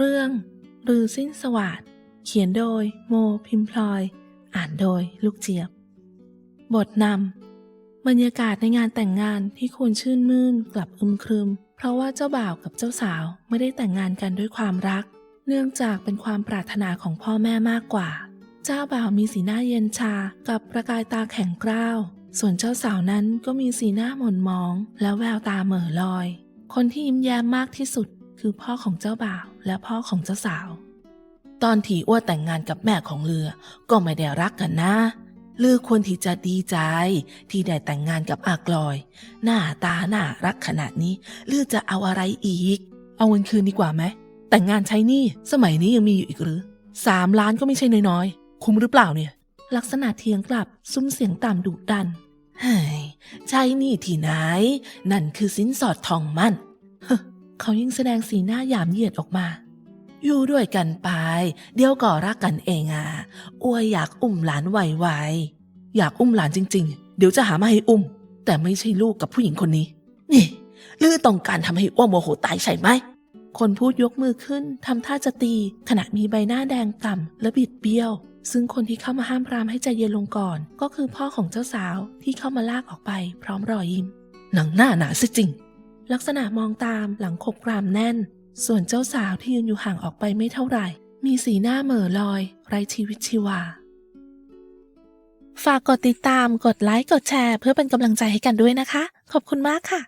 เรื่องรือสิ้นสวัสดเขียนโดยโมพิมพลอย อ่านโดยลูกเจี๊ยบ บทนำบรรยากาศในงานแต่งงานที่ควรชื่นมื่นกลับอึมครึม เพราะว่าเจ้าบ่าวกับเจ้าสาวไม่ได้แต่งงานกันด้วยความรัก เนื่องจากเป็นความปรารถนาของพ่อแม่มากกว่า เจ้าบ่าวมีสีหน้าเย็นชากับประกายตาแข็งกร้าว ส่วนเจ้าสาวนั้นก็มีสีหน้าหม่นหมอง และแววตาเหม่อลอย คนที่ยิ้มแย้มมากที่สุด คือพ่อของเจ้าบ่าวและพ่อของเจ้าสาว ตอนที่อ้วแต่งงานกับแม่ของเรือก็ไม่ได้รักกันนะเลือควรที่จะดีใจ ที่ได้แต่งงานกับอากลอย หน้าตาหน่ารักขนาดนี้เลือจะเอาอะไรอีก เอาเงินคืนดีกว่าไหมแต่งงานใช้นี้สมัยนี้ยังมีอยู่อีกหรือสามล้านก็ไม่ใช่น้อยๆ คุ้มหรือเปล่าเนี่ย ลักษณะเทียงกลับซุ้มเสียงต่ำดุดันเฮ้ยใช่นี่ที่ไหน นั่นคือสินสอดทองมั่น เขายิ่งแสดงสีหน้าหยามเหยียดออกมา อยู่ด้วยกันไป เดี๋ยวก็รักกันเองอะอ้วยอยากอุ้มหลานไวๆอยากอุ้มหลานจริง ๆ เดี๋ยวจะหามาให้อุ้ม แต่ไม่ใช่ลูกกับผู้หญิงคนนี้ นี่ลือต้องการทำให้อ้วโมโหตายใช่ไหม คนพูดยกมือขึ้นทำท่าจะตี ขณะมีใบหน้าแดงกล่ำและบิดเบี้ยว ซึ่งคนที่เข้ามาห้ามปรามให้ใจเย็นลงก่อน ก็คือพ่อของเจ้าสาวที่เข้ามาลากออกไปพร้อมรอยยิ้ม หนังหน้าหนาซะจริง ลักษณะมองตามหลังขบกรามแน่น ส่วนเจ้าสาวที่ยืนอยู่ห่างออกไปไม่เท่าไหร่ มีสีหน้าเหม่อลอย ไร้ชีวิตชีวา ฝากกดติดตาม กดไลค์ กดแชร์ เพื่อเป็นกำลังใจให้กันด้วยนะคะ ขอบคุณมากค่ะ